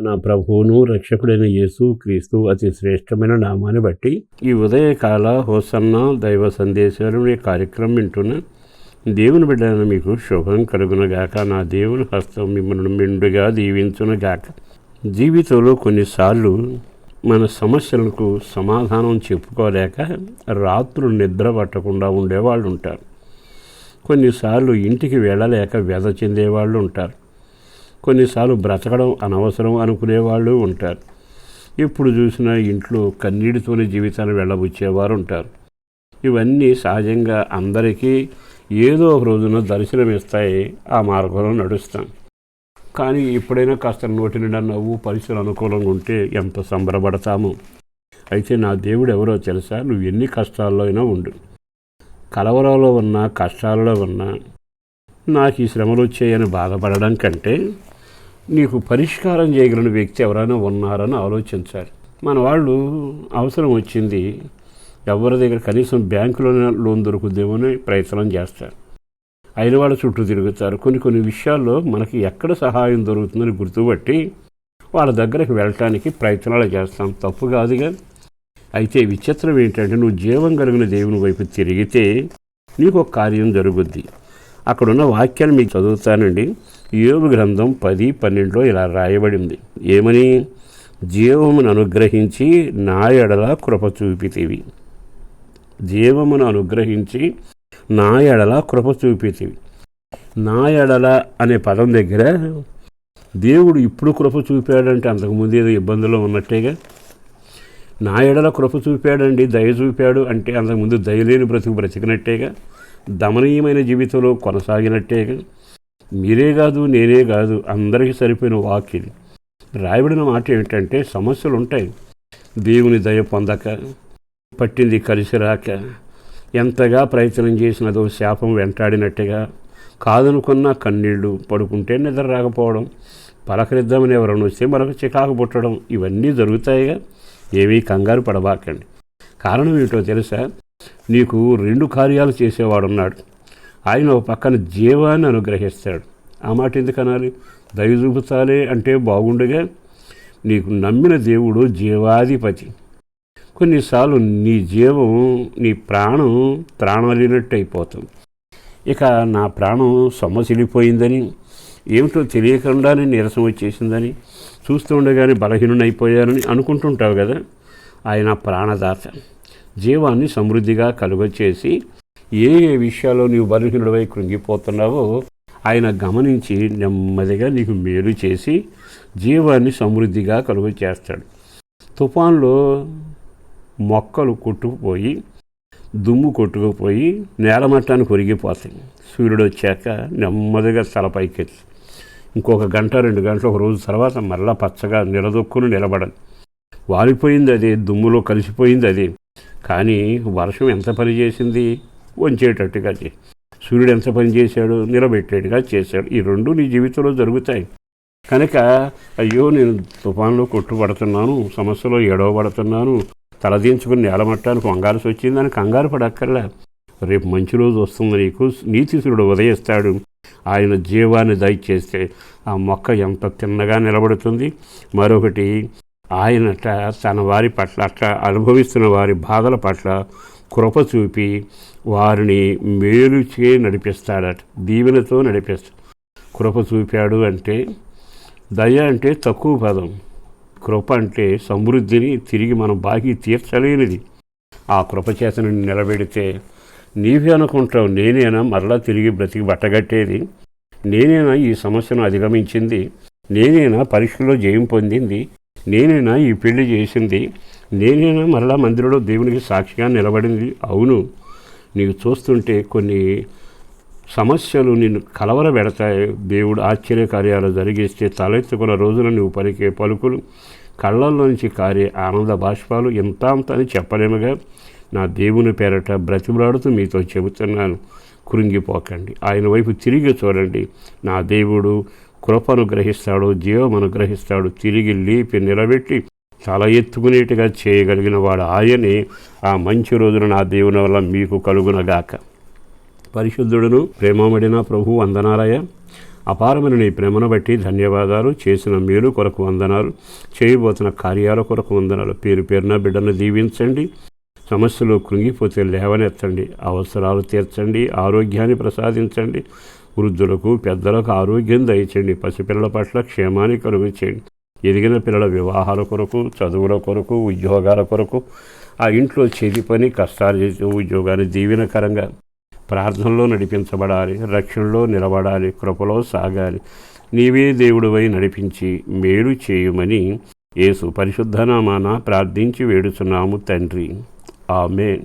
మన ప్రభువును రక్షకుడైన యేసు క్రీస్తు అతి శ్రేష్టమైన నామాన్ని బట్టి ఈ ఉదయకాల హోసన్న దైవ సందేశాలు ఈ కార్యక్రమం వింటున్న దేవుని బిడ్డలను మీకు శుభం కలుగునగాక. నా దేవుని హస్తం మిమ్మల్ని మెండుగా దీవించునగాక. జీవితంలో కొన్నిసార్లు మన సమస్యలకు సమాధానం చెప్పుకోలేక రాత్రులు నిద్ర పట్టకుండా ఉండేవాళ్ళు ఉంటారు. కొన్నిసార్లు ఇంటికి వెళ్ళలేక వ్యధ చెందేవాళ్ళు ఉంటారు. కొన్నిసార్లు బ్రతకడం అనవసరం అనుకునేవాళ్ళు ఉంటారు. ఎప్పుడు చూసినా ఇంట్లో కన్నీటితోనే జీవితాన్ని వెళ్ళబుచ్చేవారు ఉంటారు ఇవన్నీ సహజంగా అందరికీ ఏదో ఒక రోజున దర్శనమిస్తాయి ఆ మార్గంలో నడుస్తాం. కానీ ఎప్పుడైనా కాస్త నోటి నిండా నవ్వు పరిస్థితులు అనుకూలంగా ఉంటే ఎంత సంబరపడతాము? అయితే నా దేవుడు ఎవరో తెలుసా? నువ్వు ఎన్ని కష్టాల్లో అయినా ఉండు. కలవరంలో ఉన్నా కష్టాలలో ఉన్నా నాకు ఈ శ్రమలు వచ్చాయని బాధపడడం కంటే నీకు పరిష్కారం చేయగలిగిన వ్యక్తి ఎవరైనా ఉన్నారని ఆలోచించాలి. మన వాళ్ళు అవసరం వచ్చింది ఎవరి దగ్గర కనీసం బ్యాంకులోనే లోన్ దొరుకుద్దేమో అని ప్రయత్నం చేస్తారు. అయిన వాళ్ళ చుట్టూ తిరుగుతారు. కొన్ని కొన్ని విషయాల్లో మనకి ఎక్కడ సహాయం దొరుకుతుందని గుర్తుపట్టి వాళ్ళ దగ్గరికి వెళ్ళటానికి ప్రయత్నాలు చేస్తాం. తప్పు కాదుగా. అయితే విచిత్రం ఏంటంటే నువ్వు జీవం కలిగిన దేవుని వైపు తిరిగితే నీకు ఒక కార్యం జరుగుద్ది. అక్కడున్న వాక్యాలు మీకు చదువుతానండి. యోగు గ్రంథం పది పన్నెండులో ఇలా రాయబడింది. ఏమని? జీవమును అనుగ్రహించి నా ఎడల కృప చూపితివి. జీవమును అనుగ్రహించి నా ఎడల కృప చూపితివి. నా ఎడల అనే పదం దగ్గర దేవుడు ఇప్పుడు కృప చూపాడంటే అంతకుముందు ఏదో ఇబ్బందుల్లో ఉన్నట్టేగా? నా ఎడల కృప చూపాడండి దయ చూపాడు అంటే అంతకుముందు దయలేని బ్రతుకు బ్రతికినట్టేగా? దమనీయమైన జీవితంలో కొనసాగినట్టేగా? మీరే కాదు నేనే కాదు అందరికీ సరిపోయిన వాక్ ఇది రాయబడిన మాట ఏమిటంటే సమస్యలు ఉంటాయి దేవుని దయ పొందక పట్టింది కలిసి రాక ఎంతగా ప్రయత్నం చేసినదో శాపం వెంటాడినట్టుగా కాదనుకున్న కన్నీళ్ళు పడుకుంటే నిద్ర రాకపోవడం పలకరిద్దామని ఎవరైనా వస్తే మనకు చికాకు పుట్టడం ఇవన్నీ జరుగుతాయిగా ఏమీ కంగారు పడబాకండి. కారణం ఏమిటో తెలుసా? నీకు రెండు కార్యాలు చేసేవాడున్నాడు. ఆయన ఒక పక్కన జీవాన్ని అనుగ్రహిస్తాడు. ఆ మాట ఎందుకు అనాలి దయ చూపుతాలే అంటే బాగుండగా నీకు నమ్మిన దేవుడు జీవాధిపతి. కొన్నిసార్లు నీ జీవం నీ ప్రాణం త్రాణలేనట్టు అయిపోతుంది ఇక నా ప్రాణం సొమ్మసిలిపోయిందని ఏమిటో తెలియకుండానే నీరసం వచ్చేసిందని చూస్తూ ఉండగానే బలహీనునైపోయారని అనుకుంటుంటావు కదా? ఆయన ప్రాణదాత. జీవాన్ని సమృద్ధిగా కలుగచేసి ఏ ఏ విషయాల్లో నీవు బలహీనుడివై కృంగిపోతున్నావో ఆయన గమనించి నెమ్మదిగా నీకు మేలు చేసి జీవాన్ని సమృద్ధిగా కలుగు చేస్తాడు. తుఫాన్లో మొక్కలు కొట్టుకుపోయి దుమ్ము కొట్టుకుపోయి నేలమట్టానికి ఒరిగిపోతాయి సూర్యుడు వచ్చాక నెమ్మదిగా తలపైకెత్తి ఇంకొక గంట రెండు గంటలు ఒక రోజు తర్వాత మరలా పచ్చగా నిలదొక్కుని నిలబడదు వాలిపోయింది అదే దుమ్ములో కలిసిపోయింది అదే. కానీ వర్షం ఎంత పని చేసింది వంచేటట్టుగా చే సూర్యుడు ఎంత పని చేశాడు నిలబెట్టేట్టుగా చేశాడు. ఈ రెండు నీ జీవితంలో జరుగుతాయి. కనుక అయ్యో నేను తుఫాన్లో కొట్టుపడుతున్నాను సమస్యలో ఎడవబడుతున్నాను తలదించుకుని నేలమట్టానికి వంగాల్సి వచ్చిందని కంగారు పడక్కర్లే. రేపు మంచి రోజు వస్తుంది నీకు నీతిశుడు ఉదయిస్తాడు. ఆయన జీవాన్ని దయచేస్తే ఆ మొక్క ఎంత తిన్నగా నిలబడుతుంది. మరొకటి ఆయనట తన వారి పట్ల అట్లా అనుభవిస్తున్న వారి బాధల పట్ల కృప చూపి వారిని మేలుచే నడిపిస్తాడట దీవెనతో నడిపిస్తాడు కృప చూపాడు అంటే దయ అంటే తక్కువ పదం. కృప అంటే సమృద్ధిని తిరిగి మనం బాకీ తీర్చలేనిది. ఆ కృపచేతను నిలబెడితే నీవే అనుకుంటావు నేనేనా మరలా తిరిగి బ్రతికి బట్టగట్టేది? నేనేనా ఈ సమస్యను అధిగమించింది? నేనేనా పరీక్షలో జయం పొందింది? నేనేనా ఈ పెళ్ళి చేసింది? నేనైనా? మరలా మందిరంలో దేవునికి సాక్షిగా నిలబడింది? అవును. నీకు చూస్తుంటే కొన్ని సమస్యలు నిన్ను కలవరబెడతాయి. దేవుడు ఆశ్చర్య కార్యాలు జరిగిస్తే తలెత్తుకున్న రోజున నువ్వు పలికే పలుకులు కళ్ళల్లోంచి కారే ఆనంద బాష్పాలు ఎంత అంత అని చెప్పలేముగా. నా దేవుని పేరట బ్రతిమలాడుతూ మీతో చెబుతున్నాను. కృంగిపోకండి. ఆయన వైపు తిరిగి చూడండి. నా దేవుడు కృపను గ్రహిస్తాడు జీవం అనుగ్రహిస్తాడు. తిరిగి లేపి నిలబెట్టి తల ఎత్తుకునేట్టుగా చేయగలిగిన వాడు ఆయనే ఆ మంచి రోజున నా దేవుని వల్ల మీకు కలుగునగాక. పరిశుద్ధుడును ప్రేమమడిన ప్రభు వందనాలయ అపారమైన నీ ప్రేమను బట్టి ధన్యవాదాలు చేసిన మేలు కొరకు వందనాలు చేయబోతున్న కార్యాల కొరకు వందనాలు. పేరు పేరున బిడ్డను దీవించండి. సమస్యలు కృంగిపోతే లేవనెత్తండి. అవసరాలు తీర్చండి. ఆరోగ్యాన్ని ప్రసాదించండి. వృద్ధులకు పెద్దలకు ఆరోగ్యం దయచండి పసిపిల్లల పట్ల క్షేమాన్ని కలుగు చేయండి ఎదిగిన పిల్లల వివాహాల కొరకు చదువుల కొరకు ఉద్యోగాల కొరకు ఆ ఇంట్లో చేతి పని కష్టాలు చేసే ఉద్యోగాన్ని దీవెనకరంగా ప్రార్థనలో నడిపించబడాలి రక్షణలో నిలబడాలి కృపలో సాగాలి. నీవే దేవుడివై నడిపించి మేలు చేయమని యేసు పరిశుద్ధనామాన ప్రార్థించి వేడుచున్నాము తండ్రి. ఆమెన్.